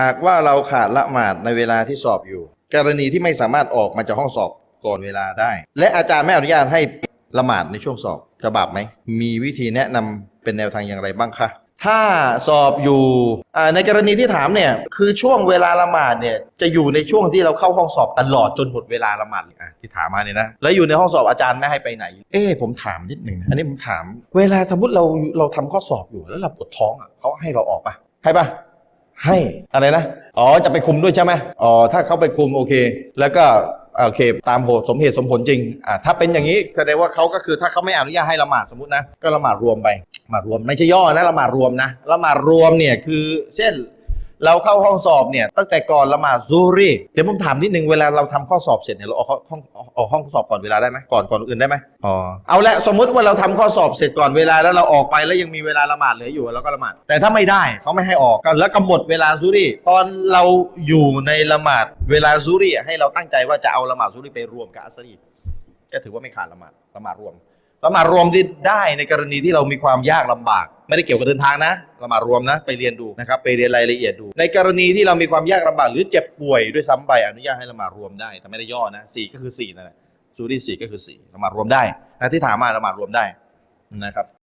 หากว่าเราขาดละหมาดในเวลาที่สอบอยู่ กรณีที่ไม่สามารถออกมาจากห้องสอบก่อนเวลาได้ และอาจารย์ไม่อนุญาตให้ละหมาดในช่วงสอบจะบาปไหม มีวิธีแนะนำเป็นแนวทางอย่างไรบ้างคะถ้าสอบอยู่ในกรณีที่ถามเนี่ยคือช่วงเวลาละหมาดเนี่ยจะอยู่ในช่วงที่เราเข้าห้องสอบตลอดจนหมดเวลาละหมาดที่ถามมาเนี่ยนะแล้วอยู่ในห้องสอบอาจารย์ไม่ให้ไปไหน เอ๊ผมถามนิดหนึ่งอันนี้ผมถาม เวลาสมมติเราเราทำข้อสอบอยู่แล้วเราปวดท้องอะเขาให้เราออกปะให้ปะ ให้อะไรนะ อ๋อ จะไปคุมด้วยใช่ไหมอ๋อ ถ้าเขาไปคุมโอเค แล้วก็โอเค ตามโหสมเหตุสมผลจริง อ่า ถ้าเป็นอย่างนี้แสดงว่าเขาก็คือถ้าเขาไม่อนุญาตให้ละหมาดสมมตินะ ก็ละหมาดรวมไปละหมาดรวมไม่ใช่ย่อนะละหมาดรวมนะละหมาดรวมเนี่ยคือเช่น เราเข้าห้องสอบเนี่ยตั้งแต่ก่อนละหมาดซูรีเดี๋ยวผมถามนิดนึงเวลาเราทำข้อสอบเสร็จเนี่ยเราออกห้องออกห้องสอบก่อนเวลาได้ไหมก่อนก่อนอื่นได้ไหมอ๋อเอาละสมมุติว่าเราทำข้อสอบเสร็จก่อนเวลาแล้วเราออกไปแล้วยังมีเวลาละหมาดเหลืออยู่เราก็ละหมาดแต่ถ้าไม่ได้เขาไม่ให้ออกก็แล้วก็หมดเวลาซูรีตอนเราอยู่ในละหมาดเวลาซูรีให้เราตั้งใจว่าจะเอาละหมาดซูรีไปรวมกับอัสรีก็ถือว่าไม่ขาดละหมาดละหมาดรวมละหมาดรวมที่ได้ในกรณีที่เรามีความยากลำบาก ไม่ได้เกี่ยวกับเดินทางนะละหมารวมนะ ไปเรียนดูนะครับ ไปเรียนรายละเอียดดู ในกรณีที่เรามีความยากลำบากหรือเจ็บป่วยด้วยซ้ำไปอนุญาตให้ละหมารวมได้ แต่ไม่ได้ย่อนะสี่ก็คือสี่นั่นแหละซูรีสี่ก็คือสี่ละหมารวมได้นะที่ถามมาละหมารวมได้นะครับ